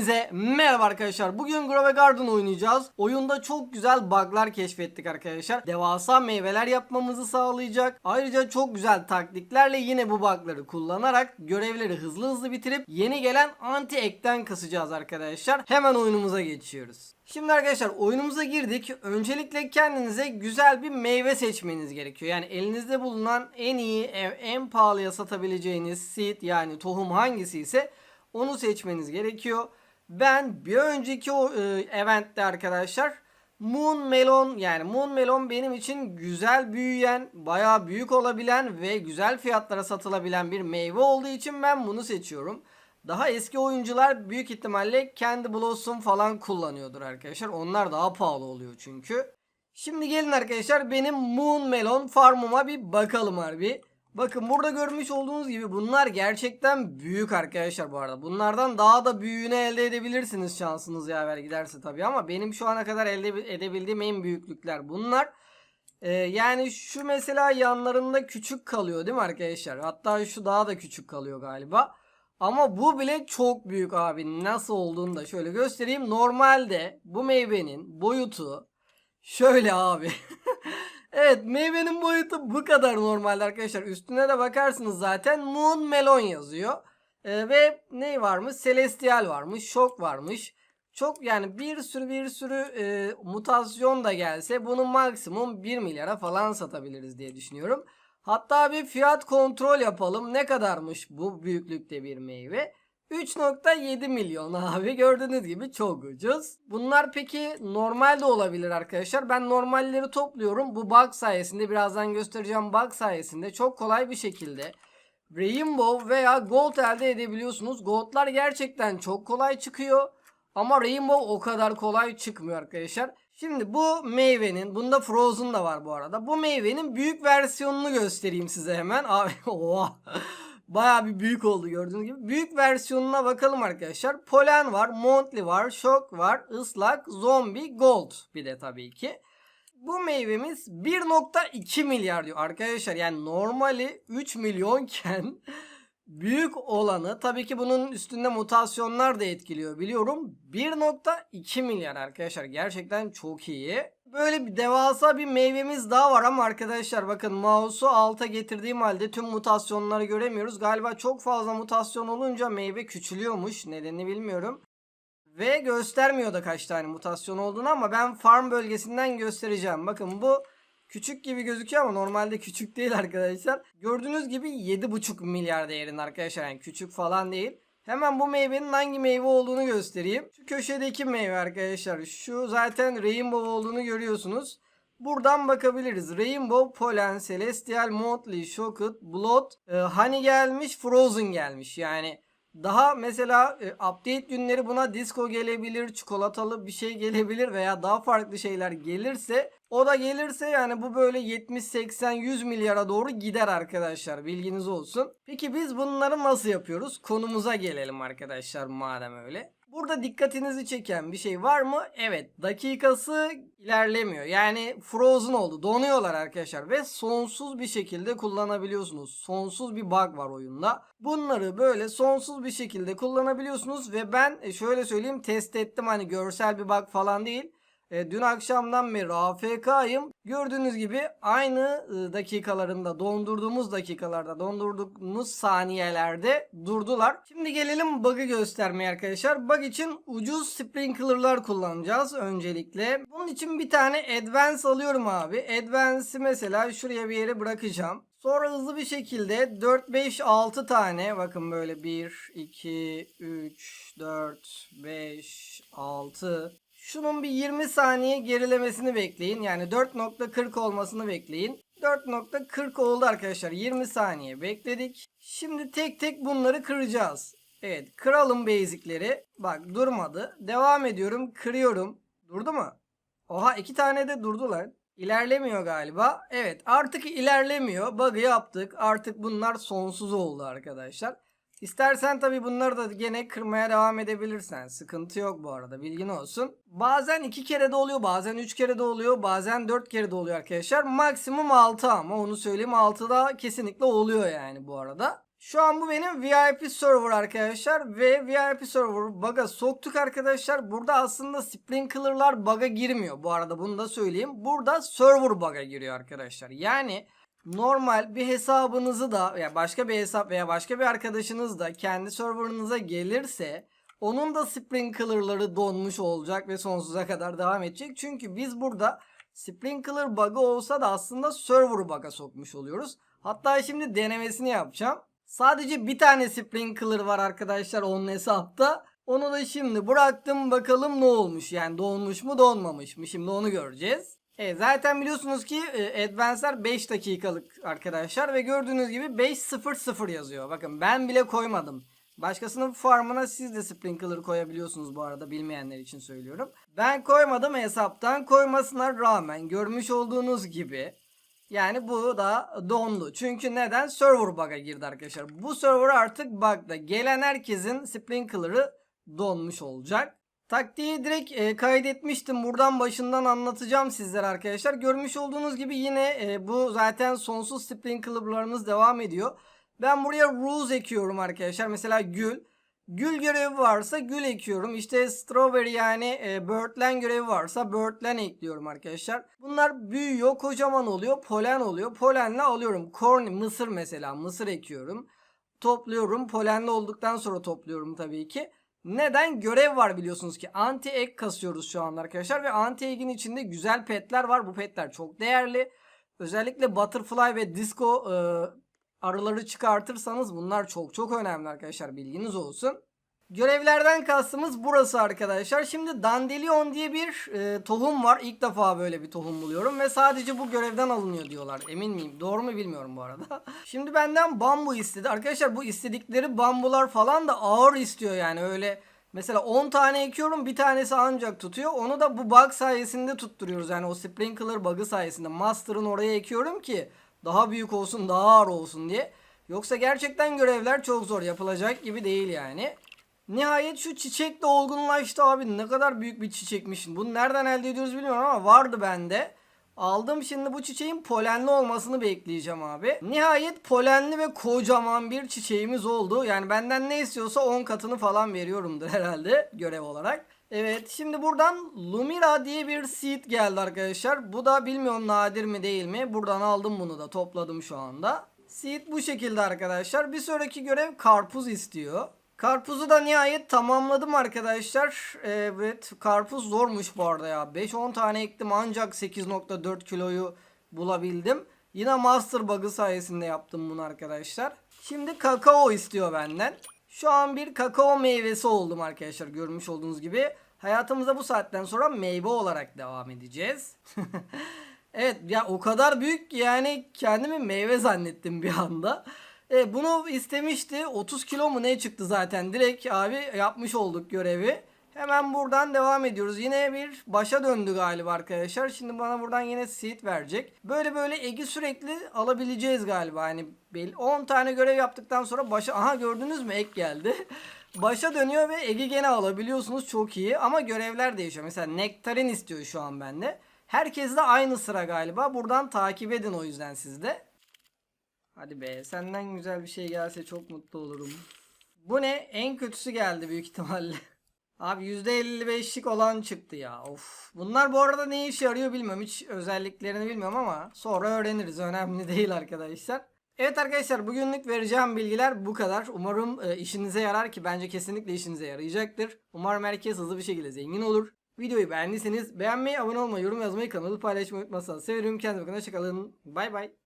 Hepinize merhaba arkadaşlar. Bugün Grove Garden oynayacağız. Oyunda çok güzel bug'lar keşfettik arkadaşlar. Devasa meyveler yapmamızı sağlayacak. Ayrıca çok güzel taktiklerle yine bu bug'ları kullanarak görevleri hızlı hızlı bitirip yeni gelen anti ekten kasacağız arkadaşlar. Hemen oyunumuza geçiyoruz. Şimdi arkadaşlar oyunumuza girdik. Öncelikle kendinize güzel bir meyve seçmeniz gerekiyor. Yani elinizde bulunan en iyi, en pahalıya satabileceğiniz seed yani tohum hangisi ise onu seçmeniz gerekiyor. Ben bir önceki o e, eventte arkadaşlar Moon Melon yani Moon Melon benim için güzel büyüyen, bayağı büyük olabilen ve güzel fiyatlara satılabilen bir meyve olduğu için ben bunu seçiyorum. Daha eski oyuncular büyük ihtimalle Candy Blossom falan kullanıyordur arkadaşlar. Onlar daha pahalı oluyor çünkü. Şimdi gelin arkadaşlar benim Moon Melon farmıma bir bakalım harbi. Bakın burada görmüş olduğunuz gibi bunlar gerçekten büyük arkadaşlar bu arada. Bunlardan daha da büyüğünü elde edebilirsiniz şansınız yaver giderse tabii ama benim şu ana kadar elde edebildiğim en büyüklükler bunlar. Ee, yani şu mesela yanlarında küçük kalıyor değil mi arkadaşlar? Hatta şu daha da küçük kalıyor galiba. Ama bu bile çok büyük abi. Nasıl olduğunu da şöyle göstereyim. Normalde bu meyvenin boyutu şöyle abi. evet meyvenin boyutu bu kadar normalde arkadaşlar. Üstüne de bakarsınız zaten Moon Melon yazıyor. Ee, ve ne varmış? Celestial varmış. Şok varmış. Çok yani bir sürü bir sürü e, mutasyon da gelse bunu maksimum 1 milyara falan satabiliriz diye düşünüyorum. Hatta bir fiyat kontrol yapalım. Ne kadarmış bu büyüklükte bir meyve? 3.7 milyon abi gördüğünüz gibi çok ucuz. Bunlar peki normal de olabilir arkadaşlar. Ben normalleri topluyorum. Bu bug sayesinde birazdan göstereceğim bug sayesinde çok kolay bir şekilde Rainbow veya Gold elde edebiliyorsunuz. Gold'lar gerçekten çok kolay çıkıyor. Ama Rainbow o kadar kolay çıkmıyor arkadaşlar. Şimdi bu meyvenin, bunda Frozen da var bu arada. Bu meyvenin büyük versiyonunu göstereyim size hemen. Abi oha. Baya bir büyük oldu gördüğünüz gibi. Büyük versiyonuna bakalım arkadaşlar. Polen var, Montli var, Shock var, ıslak, Zombie, Gold bir de tabii ki. Bu meyvemiz 1.2 milyar diyor arkadaşlar. Yani normali 3 milyonken büyük olanı tabii ki bunun üstünde mutasyonlar da etkiliyor biliyorum. 1.2 milyar arkadaşlar gerçekten çok iyi. Böyle bir devasa bir meyvemiz daha var ama arkadaşlar bakın mouse'u alta getirdiğim halde tüm mutasyonları göremiyoruz. Galiba çok fazla mutasyon olunca meyve küçülüyormuş. Nedenini bilmiyorum. Ve göstermiyor da kaç tane mutasyon olduğunu ama ben farm bölgesinden göstereceğim. Bakın bu küçük gibi gözüküyor ama normalde küçük değil arkadaşlar. Gördüğünüz gibi 7,5 milyar değerinde arkadaşlar. Yani küçük falan değil. Hemen bu meyvenin hangi meyve olduğunu göstereyim. Şu köşedeki meyve arkadaşlar. Şu zaten Rainbow olduğunu görüyorsunuz. Buradan bakabiliriz. Rainbow, Pollen, Celestial, Motley, Shocked, Blood, e, Honey gelmiş, Frozen gelmiş. Yani daha mesela e, update günleri buna disco gelebilir, çikolatalı bir şey gelebilir veya daha farklı şeyler gelirse o da gelirse yani bu böyle 70 80 100 milyara doğru gider arkadaşlar. Bilginiz olsun. Peki biz bunları nasıl yapıyoruz? Konumuza gelelim arkadaşlar madem öyle. Burada dikkatinizi çeken bir şey var mı? Evet dakikası ilerlemiyor. Yani frozen oldu. Donuyorlar arkadaşlar ve sonsuz bir şekilde kullanabiliyorsunuz. Sonsuz bir bug var oyunda. Bunları böyle sonsuz bir şekilde kullanabiliyorsunuz ve ben e, şöyle söyleyeyim test ettim hani görsel bir bug falan değil. E, dün akşamdan beri AFK'yım. Gördüğünüz gibi aynı e, dakikalarında dondurduğumuz dakikalarda dondurduğumuz saniyelerde durdular. Şimdi gelelim bug'ı göstermeye arkadaşlar. Bug için ucuz sprinklerlar kullanacağız öncelikle. Bunun için bir tane advance alıyorum abi. Advance'i mesela şuraya bir yere bırakacağım. Sonra hızlı bir şekilde 4, 5, 6 tane bakın böyle 1, 2, 3, 4, 5, 6 Şunun bir 20 saniye gerilemesini bekleyin. Yani 4.40 olmasını bekleyin. 4.40 oldu arkadaşlar. 20 saniye bekledik. Şimdi tek tek bunları kıracağız. Evet kıralım basicleri. Bak durmadı. Devam ediyorum. Kırıyorum. Durdu mu? Oha iki tane de durdu lan. İlerlemiyor galiba. Evet artık ilerlemiyor. Bug'ı yaptık. Artık bunlar sonsuz oldu arkadaşlar. İstersen tabi bunları da gene kırmaya devam edebilirsen. Sıkıntı yok bu arada bilgin olsun. Bazen iki kere de oluyor bazen üç kere de oluyor bazen dört kere de oluyor arkadaşlar. Maksimum altı ama onu söyleyeyim 6 da kesinlikle oluyor yani bu arada. Şu an bu benim VIP server arkadaşlar ve VIP server bug'a soktuk arkadaşlar. Burada aslında sprinklerlar bug'a girmiyor. Bu arada bunu da söyleyeyim. Burada server bug'a giriyor arkadaşlar. Yani normal bir hesabınızı da veya başka bir hesap veya başka bir arkadaşınız da kendi serverınıza gelirse onun da sprinklerları donmuş olacak ve sonsuza kadar devam edecek. Çünkü biz burada sprinkler bug'ı olsa da aslında server bug'a sokmuş oluyoruz. Hatta şimdi denemesini yapacağım. Sadece bir tane sprinkler var arkadaşlar onun hesapta. Onu da şimdi bıraktım bakalım ne olmuş. Yani donmuş mu donmamış mı şimdi onu göreceğiz. Evet zaten biliyorsunuz ki e, Advance'lar 5 dakikalık arkadaşlar ve gördüğünüz gibi 5.00 yazıyor. Bakın ben bile koymadım. Başkasının farmına siz de sprinkler koyabiliyorsunuz bu arada bilmeyenler için söylüyorum. Ben koymadım hesaptan koymasına rağmen görmüş olduğunuz gibi yani bu da dondu. Çünkü neden? Server bug'a girdi arkadaşlar. Bu server artık bug'da. Gelen herkesin sprinkler'ı donmuş olacak. Taktiği direkt e, kaydetmiştim. Buradan başından anlatacağım sizlere arkadaşlar. Görmüş olduğunuz gibi yine e, bu zaten sonsuz sprinkler'larımız devam ediyor. Ben buraya rules ekiyorum arkadaşlar. Mesela gül. Gül görevi varsa gül ekiyorum. İşte strawberry yani e, birdland görevi varsa birdland ekliyorum arkadaşlar. Bunlar büyüyor, kocaman oluyor, polen oluyor. Polenle alıyorum. Corn, mısır mesela. Mısır ekiyorum. Topluyorum. Polenli olduktan sonra topluyorum tabii ki. Neden? Görev var biliyorsunuz ki. Anti egg kasıyoruz şu anda arkadaşlar. Ve anti egg'in içinde güzel petler var. Bu petler çok değerli. Özellikle butterfly ve disco e, arıları çıkartırsanız bunlar çok çok önemli arkadaşlar bilginiz olsun. Görevlerden kastımız burası arkadaşlar. Şimdi Dandelion diye bir e, tohum var. İlk defa böyle bir tohum buluyorum ve sadece bu görevden alınıyor diyorlar. Emin miyim? Doğru mu bilmiyorum bu arada. Şimdi benden bambu istedi. Arkadaşlar bu istedikleri bambular falan da ağır istiyor yani öyle Mesela 10 tane ekiyorum bir tanesi ancak tutuyor. Onu da bu bug sayesinde tutturuyoruz. Yani o sprinkler bug'ı sayesinde. Master'ın oraya ekiyorum ki daha büyük olsun daha ağır olsun diye. Yoksa gerçekten görevler çok zor yapılacak gibi değil yani. Nihayet şu çiçek de olgunlaştı abi. Ne kadar büyük bir çiçekmiş. Bunu nereden elde ediyoruz bilmiyorum ama vardı bende. Aldım şimdi bu çiçeğin polenli olmasını bekleyeceğim abi. Nihayet polenli ve kocaman bir çiçeğimiz oldu. Yani benden ne istiyorsa 10 katını falan veriyorumdur herhalde görev olarak. Evet şimdi buradan Lumira diye bir seed geldi arkadaşlar. Bu da bilmiyorum nadir mi değil mi. Buradan aldım bunu da topladım şu anda. Seed bu şekilde arkadaşlar. Bir sonraki görev karpuz istiyor. Karpuzu da nihayet tamamladım arkadaşlar. Evet karpuz zormuş bu arada ya. 5-10 tane ektim ancak 8.4 kiloyu bulabildim. Yine master bug'ı sayesinde yaptım bunu arkadaşlar. Şimdi kakao istiyor benden. Şu an bir kakao meyvesi oldum arkadaşlar görmüş olduğunuz gibi. Hayatımıza bu saatten sonra meyve olarak devam edeceğiz. evet ya o kadar büyük yani kendimi meyve zannettim bir anda. E, bunu istemişti. 30 kilo mu ne çıktı zaten. Direkt abi yapmış olduk görevi. Hemen buradan devam ediyoruz. Yine bir başa döndü galiba arkadaşlar. Şimdi bana buradan yine seed verecek. Böyle böyle egi sürekli alabileceğiz galiba. Hani 10 tane görev yaptıktan sonra başa... Aha gördünüz mü ek geldi. başa dönüyor ve egi gene alabiliyorsunuz. Çok iyi. Ama görevler değişiyor. Mesela nektarin istiyor şu an bende. Herkes de aynı sıra galiba. Buradan takip edin o yüzden siz de. Hadi be senden güzel bir şey gelse çok mutlu olurum. Bu ne? En kötüsü geldi büyük ihtimalle. Abi %55'lik olan çıktı ya. Of. Bunlar bu arada ne işe yarıyor bilmiyorum. Hiç özelliklerini bilmiyorum ama sonra öğreniriz. Önemli değil arkadaşlar. Evet arkadaşlar bugünlük vereceğim bilgiler bu kadar. Umarım e, işinize yarar ki bence kesinlikle işinize yarayacaktır. Umarım herkes hızlı bir şekilde zengin olur. Videoyu beğendiyseniz beğenmeyi, abone olmayı, yorum yazmayı, kanalı paylaşmayı unutmazsanız sevinirim. Kendinize bakın. Hoşçakalın. Bay bay.